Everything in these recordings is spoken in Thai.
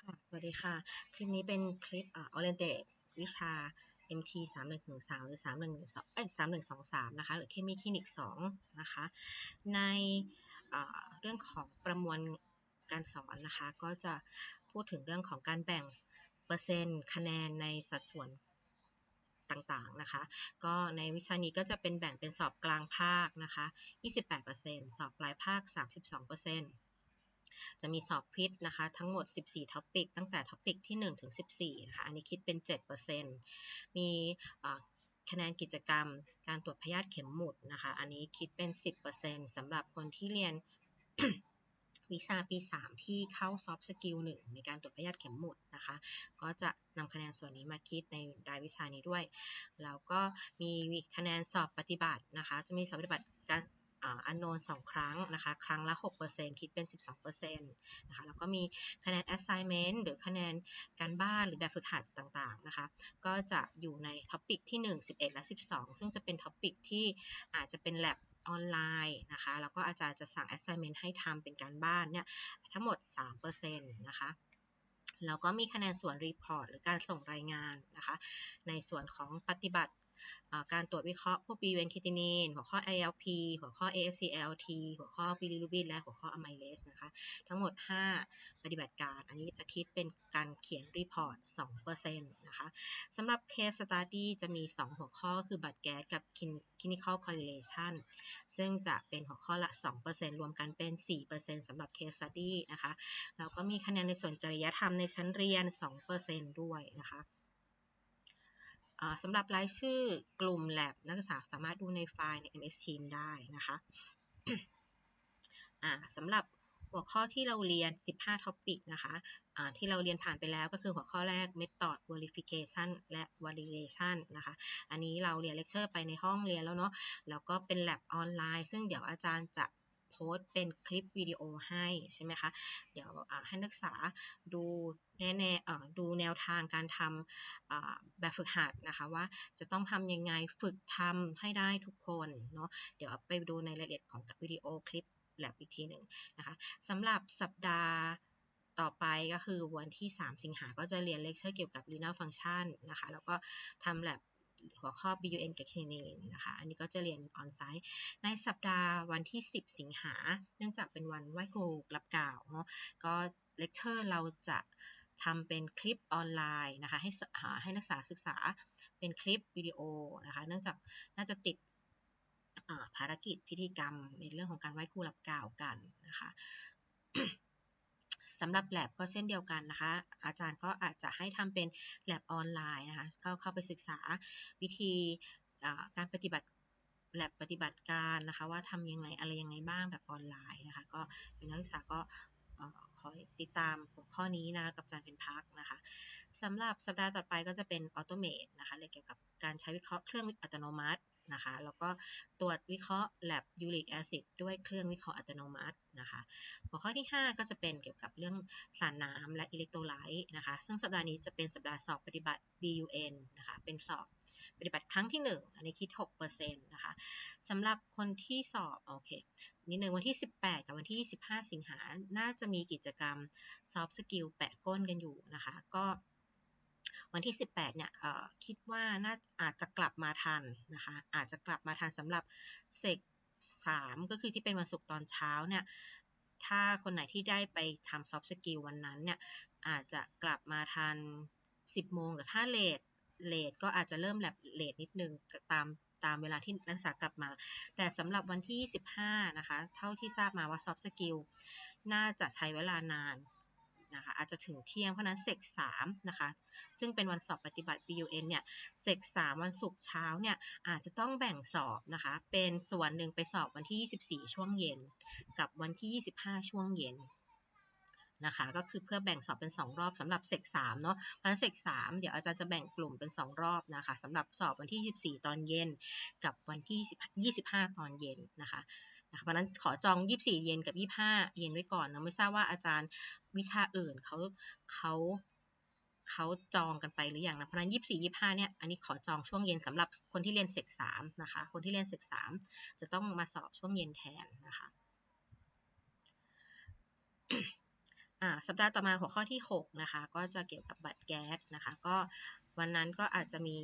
ค่ะ สวัสดีค่ะ คลิปนี้เป็นคลิปอ่า oriented วิชา MT 3 1 1 3หรือ3 1 1 2เอ้ย3 1 2 3 นะคะ หรือเคมีคลินิก 2 นะคะ ในเรื่องของประมวลการสอนนะคะ ก็จะพูดถึงเรื่องของการแบ่งเปอร์เซ็นต์คะแนนในสัดส่วนต่างๆนะคะ ก็ในวิชานี้ก็จะเป็นแบ่งเป็นสอบกลางภาคนะคะ 28%สอบปลายภาค 32% จะมีสอบพิษนะคะทั้งหมด 14ท็อปิกตั้งแต่ท็อปิกที่ 1 ถึง 14นะคะอันนี้คิดเป็น 7%มีคะแนนกิจกรรมการตรวจพยาธิเข็มหมุดนะคะ อันนี้คิดเป็น 10%สำหรับคนที่เรียนวิชาปี 3 ที่เข้าซอฟต์สกิล1ในการตรวจพยาธิเข็มหมุดนะคะ ก็จะนำคะแนนส่วนนี้มาคิดในรายวิชานี้ด้วย แล้วก็มีคะแนนสอบปฏิบัตินะคะ จะมีสอบปฏิบัติการ อันโนนสองครั้งนะคะ ครั้งละ6%คิดเป็น 12%นะคะแล้วก็มีคะแนน assignment หรือคะแนนการบ้านหรือแบบฝึกหัดต่างๆนะคะ ก็จะอยู่ในท็อปิกที่ 1 11 และ 12 ซึ่งจะเป็นท็อปิกที่อาจจะเป็น lab ออนไลน์นะคะ แล้วก็อาจารย์จะสั่ง assignment ให้ทำเป็นการบ้านเนี่ยทั้งหมด 3%นะคะแล้วก็มีคะแนนส่วนรีพอร์ตหรือการส่งรายงานนะคะ ในส่วนของปฏิบัติการตรวจวิเคราะห์พวก b ีเวนคิตินีนหัวข้อ ALP หัวข้อ ASCLT หัวข้อบิลิรูบินและหัวข้ออะไมเลสนะคะ ทั้งหมด 5 ปฏิบัติการ อันนี้จะคิดเป็นการเขียนรีพอร์ต2%นะคะสำหรับ Case Study จะมี 2 หัวข้อคือบัตรแก๊สกับ Clinical Correlation ซึ่งจะเป็นหัวข้อละ 2%รวมกันเป็น 4%สำหรับ Case Study นะคะแล้วก็มีคะแนนในส่วนจริยธรรมในชั้นเรียน 2%ด้วยนะคะ สำหรับรายชื่อกลุ่ม lab นักศึกษาสามารถดูในไฟล์ใน MS Team ได้นะคะสำหรับหัวข้อที่เราเรียน 15 topic นะคะะที่เราเรียนผ่านไปแล้วก็คือหัวข้อแรก method verification และ validation นะคะ อันนี้เราเรียนเลคเชอร์ไปในห้องเรียนแล้วเนาะ แล้วก็เป็น lab ออนไลน์ ซึ่งเดี๋ยวอาจารย์จะ โพสต์เป็นคลิปวิดีโอให้ใช่ไหมคะ เดี๋ยวให้นักศึกษาดูแน่ๆดูแนวทางการทำแบบฝึกหัดนะคะว่าจะต้องทำยังไงฝึกทำให้ได้ทุกคนเนาะเดี๋ยวไปดูในรายละเอียดของวิดีโอคลิปแลบอีกทีหนึ่งนะคะสำหรับสัปดาห์ต่อไปก็คือวันที่ 3 สิงหาก็จะเรียนเลคเชอร์เกี่ยวกับ renal function นะคะ แล้วก็ทำแลบ หัวข้อ BUN กับ k i n นะคะอันนี้ก็จะเรียนออนไซต์ในสัปดาห์วันที่ 10 สิงหา เนื่องจากเป็นวันไหว้ครูกลับกล่าวเนาะก็เลคเชอร์เราจะทำเป็นคลิปออนไลน์นะคะให้หาให้นักศึกษาศึกษาเป็นคลิปวิดีโอนะคะเนื่องจากน่าจะติดภารกิจพิธีกรรมในเรื่องของการไหว้ครูรับกล่าวกันนะคะ สำหรับแ a บก็เช่นเดียวกันนะคะ อาจารย์ก็อาจจะให้ทำเป็นแ a บออนไลน์นะคะเข้าเข้าไปศึกษาวิธีการปฏิบัติแ a บปฏิบัติการนะคะว่าทำยังไงอะไรยังไงบ้างแบบออนไลน์นะคะก็นักศึกษาก็ขอยติดตามหัวข้อนี้นะคะกับอาจารย์เป็นพักนะคะสำหรับสัปดาห์ต่อไปก็จะเป็นออโตเมตนะคะเกี่ยวกับการใช้วิเคราะห์เครื่องอัตโนมัติ นะคะ แล้วก็ตรวจวิเคราะห์ lab uric acid ด้วยเครื่องวิเคราะห์อัตโนมัตินะคะ หัวข้อที่ 5 ก็จะเป็นเกี่ยวกับเรื่องสารน้ำและอิเล็กโทรไลต์นะคะ ซึ่งสัปดาห์นี้จะเป็นสัปดาห์สอบปฏิบัติ BUN นะคะ เป็นสอบปฏิบัติครั้งที่ 1 อันนี้คิด 6%นะคะสำหรับคนที่สอบ โอเค นิดนึงวันที่ 18 กับวันที่ 25 สิงหา น่าจะมีกิจกรรม soft skill แปะก้นกันอยู่นะคะ ก็ วันที่ 18 เนี่ยคิดว่าน่าอาจจะกลับมาทันนะคะ อาจจะกลับมาทันสำหรับเซก3ก็คือที่เป็นวันศุกร์ตอนเช้าเนี่ย ถ้าคนไหนที่ได้ไปทำซอฟต์สกิลวันนั้นเนี่ย อาจจะกลับมาทัน 10 โมงแต่ถ้าเลทเลทก็อาจจะเริ่มแลบเลทนิดนึงตามตามเวลาที่นักศึกษากลับมา แต่สำหรับวันที่ 25 นะคะ เท่าที่ทราบมาว่าซอฟต์สกิลน่าจะใช้เวลานาน นะคะอาจจะถึงเที่ยงเพราะนั้นเซก3นะคะซึ่งเป็นวันสอบปฏิบัติ BUN เนี่ยเซก3วันศุกร์เช้าเนี่ยอาจจะต้องแบ่งสอบนะคะเป็นส่วนหนึ่งไปสอบวันที่ 24 ช่วงเย็น กับวันที่ 25 ช่วงเย็นนะคะก็คือเพื่อแบ่งสอบเป็น 2 รอบสำหรับเซก3เนาะเพราะฉะนั้นเซก3เดี๋ยวอาจารย์จะแบ่งกลุ่มเป็น 2 รอบนะคะสำหรับสอบวันที่ 24 ตอนเย็น กับวันที่ 25 ตอนเย็นนะคะ เพราะนั้นขอจอง 24 เยนกับ 25 เยนไว้ก่อนนะไม่ทราบว่าอาจารย์วิชาอื่นเขาเขาเขาจองกันไปหรืออยังนะเพราะนั้น 24 25 เนี่ย อันนี้ขอจองช่วงเย็นสำหรับคนที่เรียนเซก3นะคะ คนที่เรียนเซก3จะต้องมาสอบช่วงเย็นแทนนะคะอาสัปดาห์ต่อมาหัวข้อที่ 6 นะคะ ก็จะเกี่ยวกับบัตรแก๊สนะคะ ก็วันนั้นก็อาจจะมี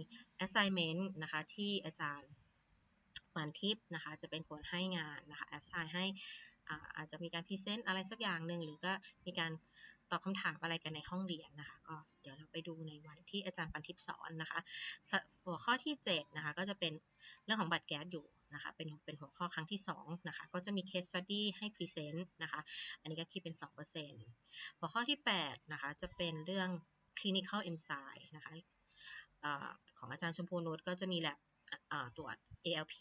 assignment นะคะที่อาจารย์ ปานทิพย์นะคะจะเป็นคนให้งานนะคะ assign ให้อ่าอาจจะมีการพรีเซนต์อะไรสักอย่างหนึ่งหรือก็มีการตอบคำถามอะไรกันในห้องเรียนนะคะ ก็เดี๋ยวเราไปดูในวันที่อาจารย์ปันทิพย์สอนนะคะ หัวข้อที่7นะคะก็จะเป็นเรื่องของบัตรแก๊สอยู่นะคะเป็นเป็นหัวข้อครั้งที่2นะคะก็จะมี case study ให้ present นะคะอันนี้ก็คิดเป็น 2%หัวข้อที่8นะคะจะเป็นเรื่อง clinical enzyme นะคะอาของอาจารย์ชมพูนุชก็จะมี lab ตรวจ ALP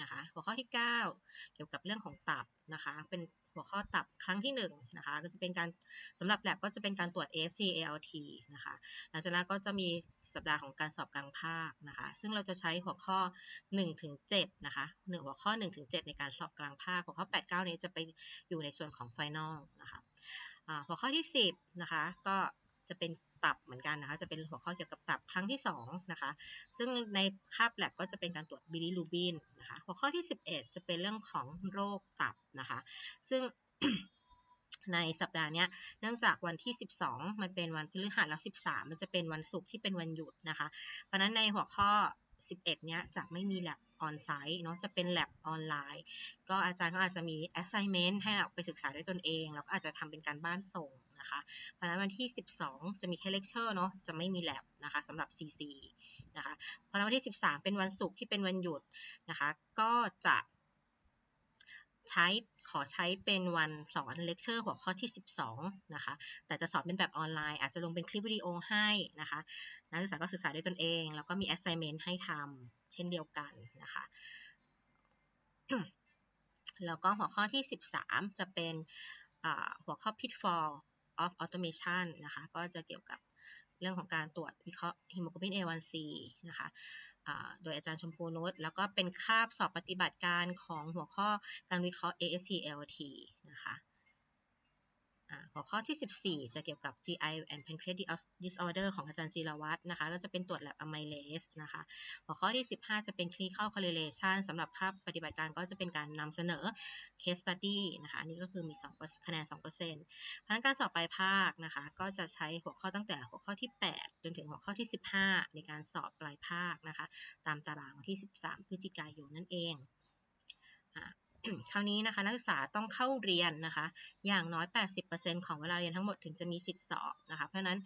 นะคะ หัวข้อที่ 9 เกี่ยวกับเรื่องของตับนะคะ เป็นหัวข้อตับครั้งที่1นะคะ ก็จะเป็นการสำหรับ lab ก็จะเป็นการตรวจ AST ALT นะคะ หลังจากนั้นก็จะมีสัปดาห์ของการสอบกลางภาคนะคะ ซึ่งเราจะใช้หัวข้อ1ถึง7นะคะหหัวข้อ1ถึง7ในการสอบกลางภาค หัวข้อ 8 9 นี้จะไปอยู่ในส่วนของ final นะคะหัวข้อที่ 10 นะคะ ก็ จะเป็นตับเหมือนกันนะคะ จะเป็นหัวข้อเกี่ยวกับตับครั้งที่2นะคะ ซึ่งในคาบแลบก็จะเป็นการตรวจบิลิรูบินนะคะ หัวข้อที่ 11 จะเป็นเรื่องของโรคตับนะคะ ซึ่งในสัปดาห์นี้เนื่องจากวันที่ 12 มันเป็นวันพฤหัสแล้ว 13 มันจะเป็นวันศุกร์ที่เป็นวันหยุดนะคะ เพราะนั้นในหัวข้อ 11 เนี้ยจะไม่มี lab on site เนาะจะเป็น lab ออนไลน์ ก็อาจารย์ก็อาจจะมี assignment ให้เราไปศึกษาด้วยตนเอง แล้วก็อาจจะทำเป็นการบ้านส่ง นะคะ เพราะนั้นวันที่ 12 จะมีแค่ lecture เนาะ จะไม่มี lab นะคะสำหรับ CC นะคะ เพราะนั้นวันที่ 13 เป็นวันศุกร์ที่เป็นวันหยุดนะคะ ก็จะใช้ขอใช้เป็นวันสอนเลคเชอร์หัวข้อที่ 12 นะคะ แต่จะสอนเป็นแบบออนไลน์ อาจจะลงเป็นคลิปวิดีโอให้นะคะ นักศึกษาก็ศึกษาด้วยตนเอง แล้วก็มี assignment ให้ทำเช่นเดียวกันนะคะ แล้วก็หัวข้อที่ 13 จะเป็นหัวข้อ pitfall of automation นะคะ ก็จะเกี่ยวกับเรื่องของการตรวจวิเคราะห์ hemoglobin A1C นะคะโดยอาจารย์ชมพูนุชแล้วก็เป็นคาบสอบปฏิบัติการของหัวข้อการวิเคราะห์ AST LT นะคะ หัวข้อที่ 14 จะเกี่ยวกับ GI and pancreatic disorder ของอาจารย์จีรวัตรนะคะแล้วจะเป็นตรวจ lab amylase นะคะ หัวข้อที่ 15 จะเป็น clinical correlation สำหรับค่าปฏิบัติการก็จะเป็นการนำเสนอ case study นะคะ อันนี้ก็คือมี2คะแนน2%เพราะการสอบปลายภาคนะคะ ก็จะใช้หัวข้อตั้งแต่หัวข้อที่ 8 จนถึงหัวข้อที่ 15 ในการสอบปลายภาคนะคะ ตามตารางที่ 13 พฤศจิกายนนั่นเอง คราวนี้นะคะนักศึกษาต้องเข้าเรียนนะคะ อย่างน้อย 80%ของเวลาเรียนทั้งหมดถึงจะมีสิทธิสอบนะคะ เพราะนั้น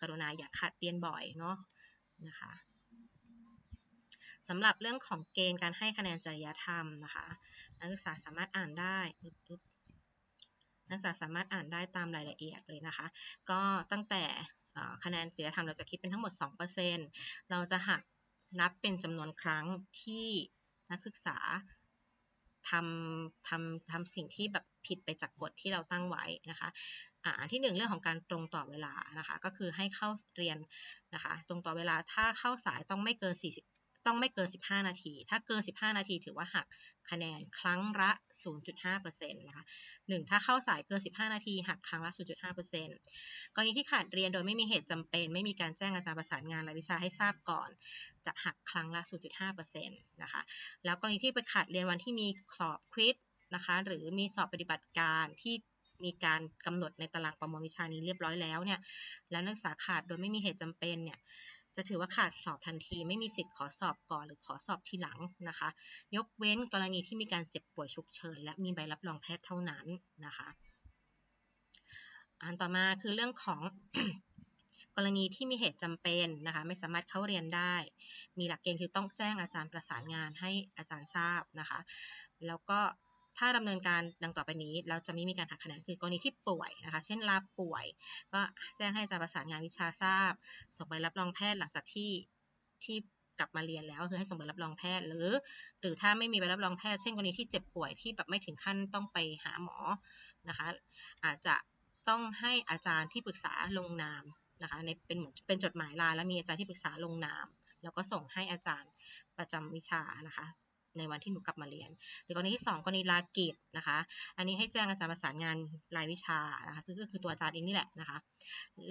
กรุณาอย่าขัดเรียนบ่อยเนาะนะคะสำหรับเรื่องของเกณฑ์การให้คะแนนจริยธรรมนะคะนักศึกษาสามารถอ่านได้นักศึกษาสามารถอ่านได้ตามรายละเอียดเลยนะคะ ก็ตั้งแต่คะแนนจริยธรรมเราจะคิดเป็นทั้งหมด 2%เราจะหักนับเป็นจำนวนครั้งที่นักศึกษา ทำทำทำสิ่งที่แบบผิดไปจากกฎที่เราตั้งไว้นะคะอ่าที่หนึ่งเรื่องของการตรงต่อเวลานะคะ ก็คือให้เข้าเรียนนะคะ ตรงต่อเวลาถ้าเข้าสายต้องไม่เกิน40 ต้องไม่เกิน 15 นาที ถ้าเกิน 15 นาทีถือว่าหักคะแนนครั้งละ 0.5%นะคะหนึ่งถ้าเข้าสายเกิน 15 นาที หักครั้งละ 0.5%กรณีที่ขาดเรียนโดยไม่มีเหตุจำเป็น ไม่มีการแจ้งอาจารย์ประสานงานรายวิชาให้ทราบก่อน จะหักครั้งละ 0.5%นะคะ แล้วกรณีที่ไปขาดเรียนวันที่มีสอบควิดนะคะ หรือมีสอบปฏิบัติการที่มีการกำหนดในตารางประมวลวิชานี้เรียบร้อยแล้วเนี่ย แล้วนักศึกษาขาดโดยไม่มีเหตุจำเป็นเนี่ย จะถือว่าขาดสอบทันที ไม่มีสิทธิ์ขอสอบก่อนหรือขอสอบทีหลังนะคะ ยกเว้นกรณีที่มีการเจ็บป่วยฉุกเฉินและมีใบรับรองแพทย์เท่านั้นนะคะ อันต่อมาคือเรื่องของกรณีที่มีเหตุจำเป็นนะคะไม่สามารถเข้าเรียนได้ มีหลักเกณฑ์คือต้องแจ้งอาจารย์ประสานงานให้อาจารย์ทราบนะคะ แล้วก็ ถ้าดำเนินการดังต่อไปนี้เราจะไม่มีการหักคะแนนคือกรณีที่ป่วยนะคะ เช่นลาป่วย ก็แจ้งให้อาจารย์ประสานงานวิชาทราบ ส่งใบรับรองแพทย์หลังจากที่ที่กลับมาเรียนแล้วคือให้ส่งใบรับรองแพทย์หรือ หรือถ้าไม่มีใบรับรองแพทย์เช่นกรณีที่เจ็บป่วยที่แบบไม่ถึงขั้นต้องไปหาหมอนะคะ อาจจะต้องให้อาจารย์ที่ปรึกษาลงนามนะคะในเป็นเหมือนเป็นจดหมายลาแล้วมีอาจารย์ที่ปรึกษาลงนาม แล้วก็ส่งให้อาจารย์ประจำวิชานะคะ ในวันที่หนูกลับมาเรียน หรือกรณีที่ 2 กรณีลากิจนะคะ อันนี้ให้แจ้งอาจารย์ประสานงานรายวิชานะคะก็คือตัวอาจารย์เองนี่แหละนะคะ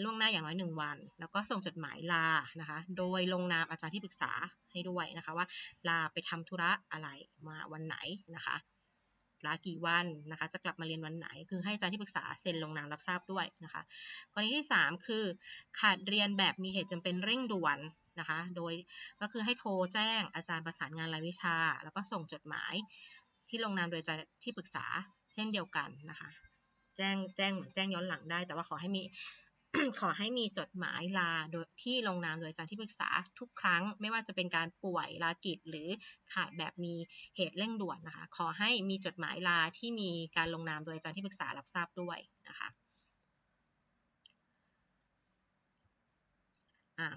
ล่วงหน้าอย่างน้อย 1 วัน แล้วก็ส่งจดหมายลานะคะ โดยลงนามอาจารย์ที่ปรึกษาให้ด้วยนะคะว่าลาไปทำธุระอะไรมาวันไหนนะคะลากี่วันนะคะ จะกลับมาเรียนวันไหน คือให้อาจารย์ที่ปรึกษาเซ็นลงนามรับทราบด้วยนะคะ กรณีที่ 3 คือ ขาดเรียนแบบมีเหตุจำเป็นเร่งด่วน นะคะ โดยก็คือให้โทรแจ้งอาจารย์ประสานงานรายวิชา แล้วก็ส่งจดหมายที่ลงนามโดยอาจารย์ที่ปรึกษาเช่นเดียวกันนะคะ แจ้งแจ้งแจ้งย้อนหลังได้ แต่ว่าขอให้มีขอให้มีจดหมายลาโดยที่ลงนามโดยอาจารย์ที่ปรึกษาทุกครั้ง ไม่ว่าจะเป็นการป่วยลากิจหรือขาดแบบมีเหตุเร่งด่วนนะคะ ขอให้มีจดหมายลาที่มีการลงนามโดยอาจารย์ที่ปรึกษารับทราบด้วยนะคะ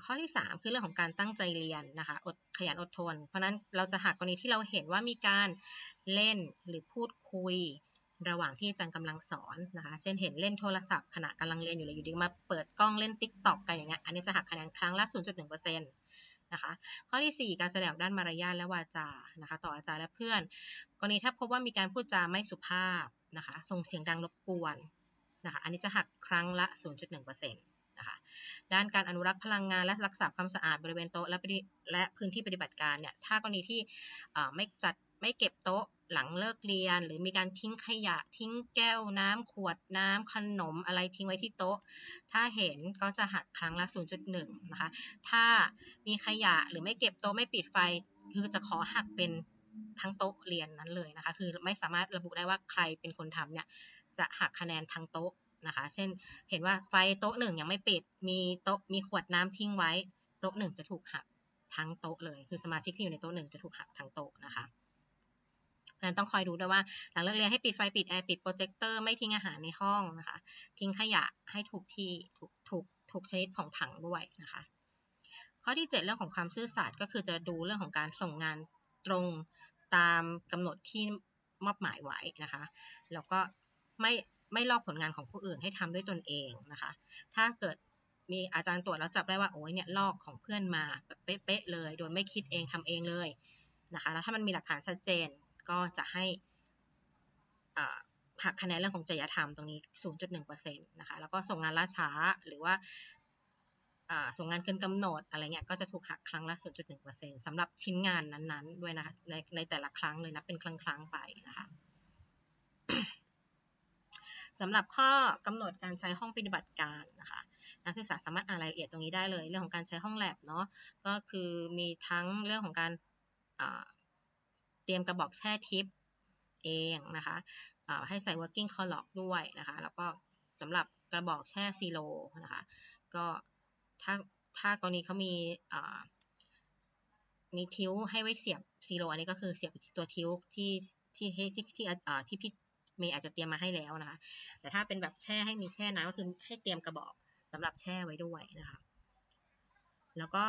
ข้อที่ 3 คือเรื่องของการตั้งใจเรียนนะคะอดขยันอดทน เพราะนั้นเราจะหักกรณีที่เราเห็นว่ามีการเล่นหรือพูดคุยระหว่างที่อาจารย์กำลังสอนนะคะ เช่นเห็นเล่นโทรศัพท์ขณะกำลังเรียนอยู่เลยอยู่ดีมาเปิดกล้องเล่นติ๊กต็อกกันอย่างเงี้ย อันนี้จะหักคะแนนครั้งละ 0.1%นะคะ ข้อที่ 4 การแสดงด้านมารยาทและวาจา นะคะ ต่ออาจารย์และเพื่อน กรณีถ้าพบว่ามีการพูดจาไม่สุภาพนะคะ ส่งเสียงดังรบกวนนะคะ อันนี้จะหักครั้งละ 0.1% นะคะด้านการอนุรักษ์พลังงานและรักษาความสะอาดบริเวณโต๊ะและและพื้นที่ปฏิบัติการเนี่ยถ้ากรณีที่ไม่จัดไม่เก็บโต๊ะหลังเลิกเรียน หรือมีการทิ้งขยะทิ้งแก้วน้ำขวดน้ำขนมอะไรทิ้งไว้ที่โต๊ะ ถ้าเห็นก็จะหักครั้งละ 0.1 นะคะ ถ้ามีขยะหรือไม่เก็บโต๊ะไม่ปิดไฟ คือจะขอหักเป็นทั้งโต๊ะเรียนนั้นเลยนะคะ คือไม่สามารถระบุได้ว่าใครเป็นคนทำเนี่ยจะหักคะแนนทั้งโต๊ะ นะคะ เช่น เห็นว่าไฟโต๊ะหนึ่งยังไม่ปิด มีโต๊ะมีขวดน้ำทิ้งไว้ โต๊ะหนึ่งจะถูกหักทั้งโต๊ะเลย คือสมาชิกที่อยู่ในโต๊ะหนึ่งจะถูกหักทั้งโต๊ะนะคะนั้นต้องคอยดูด้วยว่า หลังเลิกเรียนให้ปิดไฟปิดแอร์ปิดโปรเจคเตอร์ไม่ทิ้งอาหารในห้องนะคะ ทิ้งขยะให้ถูกที่ถูกถูกถูกชนิดของถังด้วยนะคะ ข้อที่ 7 เรื่องของความซื่อสัตย์ก็คือจะดูเรื่องของการส่งงานตรงตามกำหนดที่มอบหมายไว้นะคะ แล้วก็ไม่ ไม่ลอกผลงานของผู้อื่นให้ทำด้วยตนเองนะคะ ถ้าเกิดมีอาจารย์ตรวจแล้วจับได้ว่าโอ้ยเนี่ยลอกของเพื่อนมาแบบเป๊ะเลย โดยไม่คิดเองทำเองเลยนะคะแล้วถ้ามันมีหลักฐานชัดเจนก็จะให้หักคะแนนเรื่องของจริยธรรมตรงนี้ 0.1%นะคะ แล้วก็ส่งงานล่าช้าหรือว่าส่งงานเกินกำหนดอะไรเงี้ยก็จะถูกหักครั้งละ 0.1%สำหรับชิ้นงานนั้นๆ ด้วยนะคะในในแต่ละครั้งเลยนะเป็นครั้งๆไปนะคะ สำหรับข้อกำหนดการใช้ห้องปฏิบัติการนะคะนักศึกษาสามารถอ่านรายละเอียดตรงนี้ได้เลย เรื่องของการใช้ห้องแลบเนาะก็คือมีทั้งเรื่องของการเตรียมกระบอกแช่ทิปเองนะคะให้ใส่ working colloq ด้วยนะคะ แล้วก็สำหรับกระบอกแช่ซีโร่นะคะก็ถ้าถ้ากรณีเขามีมีทิ้วให้ไว้เสียบซีโร่อันนี้ก็คือเสียบตัวทิ้วที่ที่ที่ที่ที่พี่ เมย์อาจจะเตรียมมาให้แล้วนะคะ แต่ถ้าเป็นแบบแช่ให้มีแช่น้ำก็คือให้เตรียมกระบอกสำหรับแช่ไว้ด้วยนะคะ แล้วก็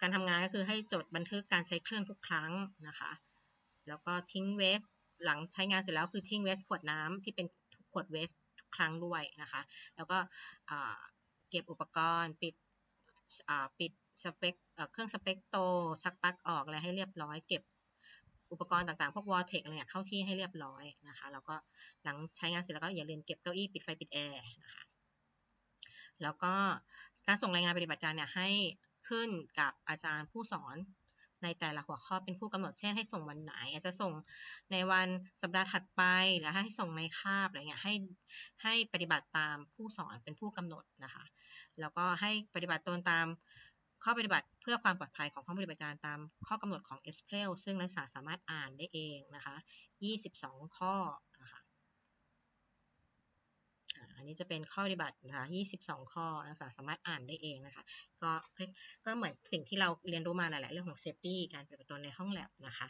การทำงานก็คือให้จดบันทึกการใช้เครื่องทุกครั้งนะคะ แล้วก็ทิ้งเวสหลังใช้งานเสร็จแล้วคือทิ้งเวสขวดน้ำที่เป็นขวดเวสทุกครั้งด้วยนะคะ แล้วก็เก็บอุปกรณ์ปิดปิดสเปกเครื่องสเปกโตชักปลั๊กออกอะไรให้เรียบร้อยเก็บ อุปกรณ์ต่างๆ พวกวอลเทคอะไรเนี่ยเข้าที่ให้เรียบร้อยนะคะ แล้วก็หลังใช้งานเสร็จแล้วก็อย่าลืมเก็บเก้าอี้ปิดไฟปิดแอร์นะคะ แล้วก็การส่งรายงานปฏิบัติการเนี่ยให้ขึ้นกับอาจารย์ผู้สอนในแต่ละหัวข้อเป็นผู้กำหนดเช่นให้ส่งวันไหน อาจจะส่งในวันสัปดาห์ถัดไปหรือให้ส่งในคาบอะไรเงี้ยให้ให้ปฏิบัติตามผู้สอนเป็นผู้กำหนดนะคะ แล้วก็ให้ปฏิบัติตนตาม ข้อปฏิบัติเพื่อความปลอดภัยของห้องปฏิบัติการตามข้อกำหนดของ e s p r e l ซึ่งนักศึกษาสามารถอ่านได้เองนะคะ 22 ข้อนะคะอันนี้จะเป็นข้อปฏิบัตินะคะ22 ข้อนักศึกษาสามารถอ่านได้เองนะคะ ก็ก็เหมือนสิ่งที่เราเรียนรู้มาหลาย ๆ เรื่องของเซฟตี้การปฏิบัติตนในห้องแลบนะคะ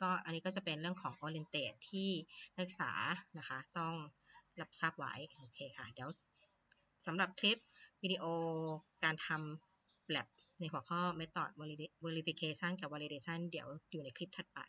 ก็อันนี้ก็จะเป็นเรื่องของ orientate ที่นักศึกษานะคะต้องรับทราบไว้ โอเคค่ะ เดี๋ยวสำหรับคลิปวิดีโอการทำแลบ ในหัวข้อ method verification กับ validation เดี๋ยวอยู่ในคลิปถัดไป